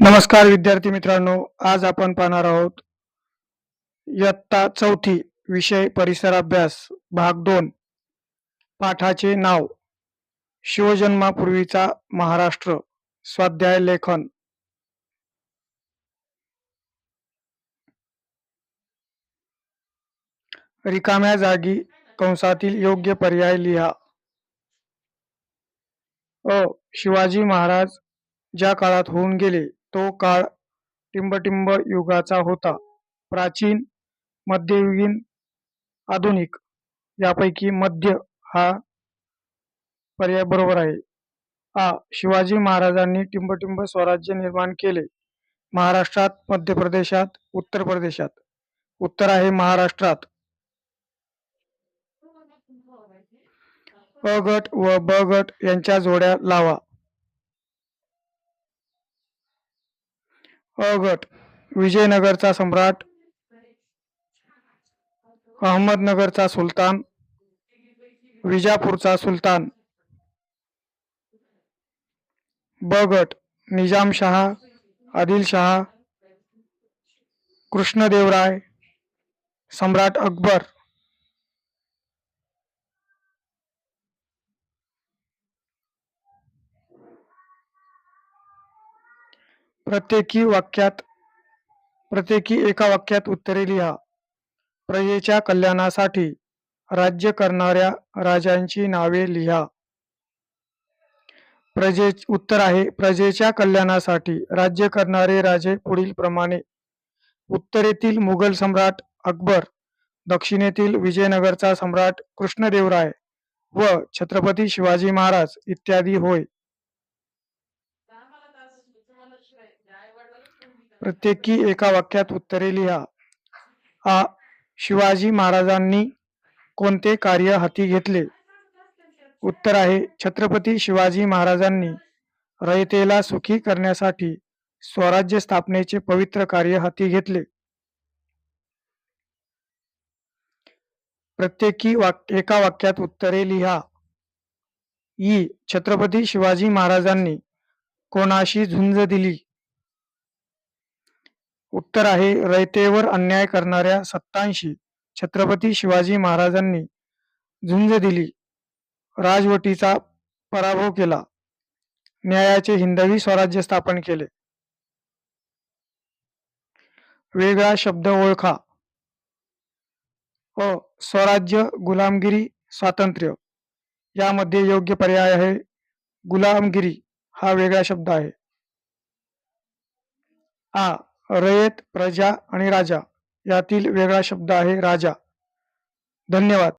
नमस्कार विद्यार्थी मित्रांनो आज आपण पाहणार आहोत इयत्ता चौथी विषय परिसर अभ्यास भाग दोन पाठाचे नाव शिवजन्मापूर्वीचा महाराष्ट्र स्वाध्याय लेखन. रिकाम्या जागी कंसातील योग्य पर्याय लिहा. अ. शिवाजी महाराज ज्या काळात होऊन गेले तो काळ टिंबटिंब युगाचा होता. प्राचीन मध्ययुगीन आधुनिक यापैकी मध्य हा पर्याय बरोबर आहे. आ. शिवाजी महाराजांनी टिंबटिंब स्वराज्य निर्माण केले. महाराष्ट्रात मध्य प्रदेशात उत्तर प्रदेशात उत्तर आहे महाराष्ट्रात. अ गट व ब गट यांच्या जोड्या लावा. अ गट विजयनगरचा सम्राट अहमदनगरचा सुलतान विजापूरचा सुलतान. ब गट निजामशहा आदिलशहा कृष्णदेवराय सम्राट अकबर. प्रत्येकी वाक्यात प्रत्येकी एका वाक्यात उत्तरे लिहा. प्रजेच्या कल्याणासाठी राज्य करणाऱ्या राजांची नावे लिहा. प्रजे उत्तर आहे प्रजेच्या कल्याणासाठी राज्य करणारे राजे पुढील प्रमाणे. उत्तरेतील मुघल सम्राट अकबर दक्षिणेतील विजयनगरचा सम्राट कृष्णदेवराय व छत्रपती शिवाजी महाराज इत्यादी होय. प्रत्येकी एका वाक्यात उत्तरे लिहा. आ. शिवाजी महाराजांनी कोणते कार्य हाती घेतले? उत्तर आहे छत्रपती शिवाजी महाराजांनी रयतेला सुखी करण्यासाठी स्वराज्य स्थापनेचे पवित्र कार्य हाती घेतले. प्रत्येकी वाक एका वाक्यात उत्तरे लिहा. ई. छत्रपती शिवाजी महाराजांनी कोणाशी झुंज दिली? उत्तर आहे रयतेवर अन्याय करणाऱ्या सत्तांशी छत्रपती शिवाजी महाराजांनी झुंज दिली. राजवटीचा पराभव केला. न्यायाचे हिंदवी स्वराज्य स्थापन केले. वेगळा शब्द ओळखा. अ. स्वराज्य गुलामगिरी स्वातंत्र्य. यामध्ये योग्य पर्याय आहे. गुलामगिरी हा वेगळा शब्द आहे. आ. रयत प्रजा आणि राजा. यातील वेगळा शब्द आहे राजा. धन्यवाद.